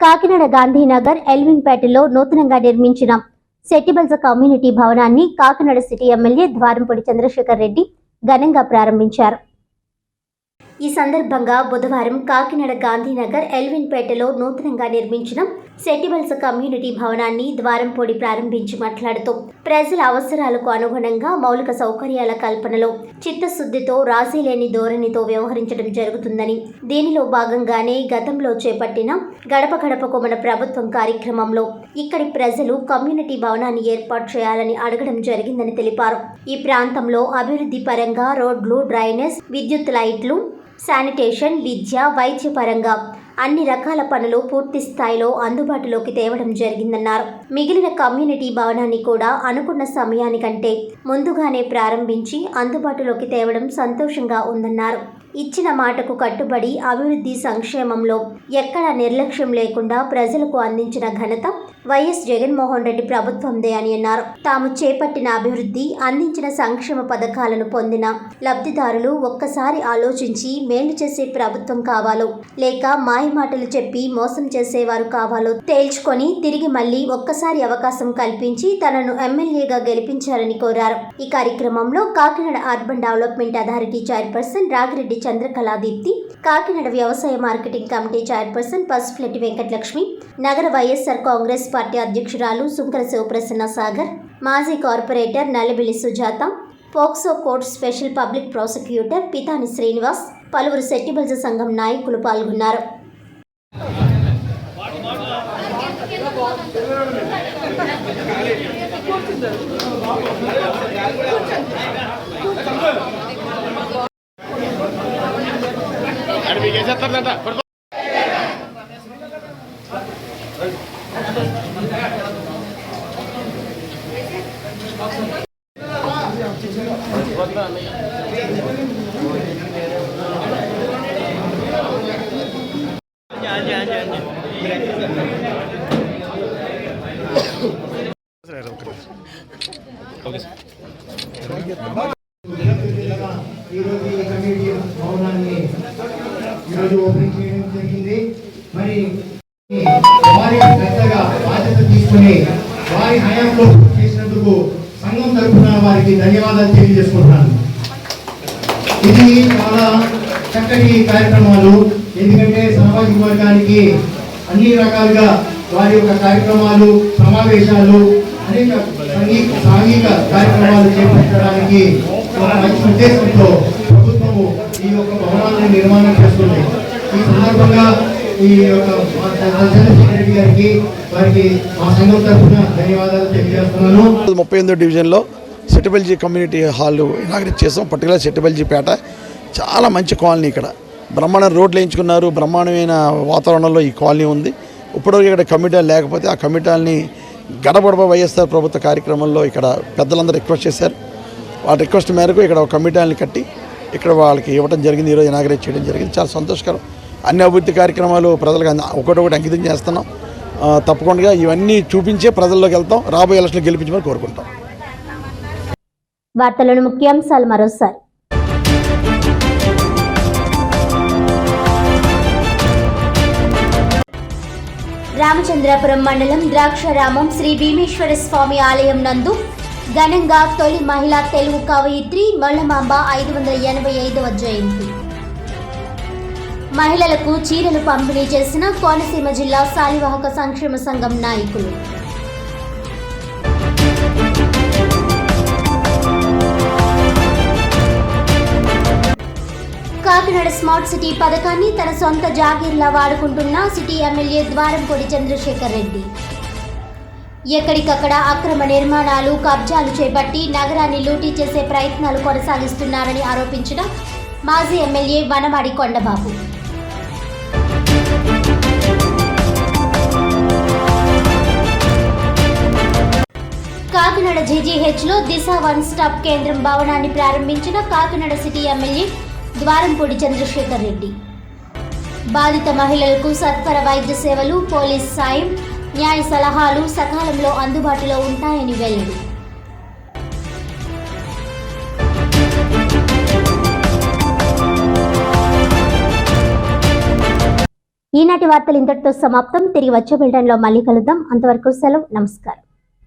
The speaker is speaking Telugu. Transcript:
కాకినాడ గాంధీనగర్ ఎల్విన్పేటలో నూతనంగా నిర్మించిన సెట్టిబల్స కమ్యూనిటీ భవనాన్ని కాకినాడ సిటీ ఎమ్మెల్యే ద్వారంపూడి చంద్రశేఖర్ రెడ్డి ఘనంగా ప్రారంభించారు. ఈ సందర్భంగా బుధవారం కాకినాడ గాంధీనగర్ ఎల్విన్పేటలో నూతనంగా నిర్మించిన సెట్టిబల్స కమ్యూనిటీ భవనాన్ని ద్వారంపూడి ప్రారంభించి మాట్లాడుతూ ప్రజల అవసరాలకు అనుగుణంగా మౌలిక సౌకర్యాల కల్పనలో చిత్తశుద్ధితో రాజీలేని ధోరణితో వ్యవహరించడం జరుగుతుందని. దీనిలో భాగంగానే గతంలో చేపట్టిన గడప గడపకు మన ప్రభుత్వం కార్యక్రమంలో ఇక్కడి ప్రజలు కమ్యూనిటీ భవనాన్ని ఏర్పాటు చేయాలని అడగడం జరిగిందని తెలిపారు. ఈ ప్రాంతంలో అభివృద్ధి పరంగా రోడ్లు డ్రైనేజ్ విద్యుత్ లైట్లు శానిటేషన్ విద్య వైద్య పరంగా అన్ని రకాల పనులు పూర్తి స్థాయిలో అందుబాటులోకి తేవడం జరిగిందన్నారు. మిగిలిన కమ్యూనిటీ భవనాన్ని కూడా అనుకున్న సమయానికంటే ముందుగానే ప్రారంభించి అందుబాటులోకి తేవడం సంతోషంగా ఉందన్నారు. ఇచ్చిన మాటకు కట్టుబడి అభివృద్ధి సంక్షేమంలో ఎక్కడా నిర్లక్ష్యం లేకుండా ప్రజలకు అందించిన ఘనత వైఎస్ జగన్మోహన్ రెడ్డి ప్రభుత్వందే అని అన్నారు. తాము చేపట్టిన అభివృద్ధి అందించిన సంక్షేమ పథకాలను పొందిన లబ్ధిదారులు ఒక్కసారి ఆలోచించి మేలు చేసే ప్రభుత్వం కావాలో లేక మాయమాటలు చెప్పి మోసం చేసేవారు కావాలో తేల్చుకొని తిరిగి మళ్ళీ ఒక్కసారి అవకాశం కల్పించి తనను ఎమ్మెల్యేగా గెలిపించాలని కోరారు. ఈ కార్యక్రమంలో Kakinada urban development authority chairperson Ragireddy Chandrakaladeepthi Kakinada వ్యవసాయ marketing committee chairperson Pasupuleti Venkatalakshmi నగర వైఎస్ఆర్ కాంగ్రెస్ పార్టీ అధ్యక్షురాలు సుంకర శివప్రసన్న సాగర్ మాజీ corporator Nallabilli Sujatha POCSO court special public prosecutor Pitani Srinivas పలువురు సెట్టిబల్జ సంఘం నాయకులు పాల్గొన్నారు. అడిగి మీకు ఈరోజు ఈ ఓపెన్ చేయడం జరిగింది మరి వారి పెద్దగా బాధ్యత తీసుకుని వారి హయాంలో వారికి ధన్యవాదాలు తెలియజేసుకుంటున్నాను. ఇది చాలా చక్కటి కార్యక్రమాలు. ఎందుకంటే సామాజిక వర్గానికి అన్ని రకాలుగా వారి యొక్క కార్యక్రమాలు సమావేశాలు అనేక సంగీ- సాంఘిక కార్యక్రమాలు చేపట్టడానికి ఒక మంచి ఉద్దేశంతో ప్రభుత్వము ఈ యొక్క భవనాలను నిర్మాణం చేస్తుంది. ఈ సందర్భంగా ఈ యొక్క చంద్రశేఖర రెడ్డి గారికి వారికి మా సంఘం తరఫున ధన్యవాదాలు తెలియజేస్తున్నాను. ముప్పై ఎనిమిదో డివిజన్లో సెటిబల్జీ కమ్యూనిటీ హాల్ ఇనాగ్రేట్ చేసాం. పర్టికులర్ సెటిబల్జీ పేట. చాలా మంచి కాలనీ ఇక్కడ. బ్రహ్మాండ రోడ్లు వేయించుకున్నారు. బ్రహ్మాండమైన వాతావరణంలో ఈ కాలనీ ఉంది. ఇప్పటివరకు ఇక్కడ కమిటీ లేకపోతే ఆ కమిటీని గడపడప వైఎస్ఆర్ ప్రభుత్వ కార్యక్రమంలో ఇక్కడ పెద్దలందరూ రిక్వెస్ట్ చేశారు. వాళ్ళ రిక్వెస్ట్ మేరకు ఇక్కడ ఒక కమిటీని కట్టి ఇక్కడ వాళ్ళకి ఇవ్వడం జరిగింది. ఈరోజు ఇనాగ్రేట్ చేయడం జరిగింది. చాలా సంతోషకరం. అన్ని అభివృద్ధి కార్యక్రమాలు ప్రజలకు అంద- ఒకటొకటి అంకితం చేస్తున్నాం. తప్పకుండా ఇవన్నీ చూపించే ప్రజల్లోకి వెళ్తాం. రాబోయే ఎలక్షన్లు గెలిపించమని కోరుకుంటాం. వార్తలను ముఖ్యాంశాలు మరోసారి. రామచంద్రాపురం మండలం ద్రాక్షారామం శ్రీ భీమేశ్వర స్వామి ఆలయం నందు ఘనంగా తొలి మహిళా తెలుగు కవయిత్రి మల్లమాంబ ఐదు వందల ఎనభై ఐదవ జయంతి. మహిళలకు చీరలు పంపిణీ చేసిన కోనసీమ జిల్లా శాలివాహక సంక్షేమ సంఘం నాయకులు. కాకినాడ స్మార్ట్ సిటీ పథకాన్ని తన సొంత జాగీర్లా వాడుకుంటున్న సిటీ ఎమ్మెల్యే ద్వారంపూడి చంద్రశేఖర్ రెడ్డి. ఎక్కడికక్కడ అక్రమ నిర్మాణాలు కబ్జాలు చేపట్టి నగరాన్ని లూటీ చేసే ప్రయత్నాలు కొనసాగిస్తున్నారని ఆరోపించిన మాజీ ఎమ్మెల్యే వనమాడి కొండబాబు. కాకినాడ జీజీహెచ్లో దిశ వన్ స్టాప్ కేంద్రం భవనాన్ని ప్రారంభించిన కాకినాడ సిటీ ఎమ్మెల్యే ద్వారంపూడి చంద్రశేఖర్ రెడ్డి. బాధిత మహిళలకు సత్వర వైద్య సేవలు పోలీస్ సాయం న్యాయ సలహాలు సకాలంలో అందుబాటులో ఉంటాయని వెల్లడి. ఈనాటి వార్తలు ఇంతటితో సమాప్తం. తిరిగి వచ్చే బిల్డన్లో మళ్ళీ కలుద్దాం. అంతవరకు సెలవు. నమస్కారం.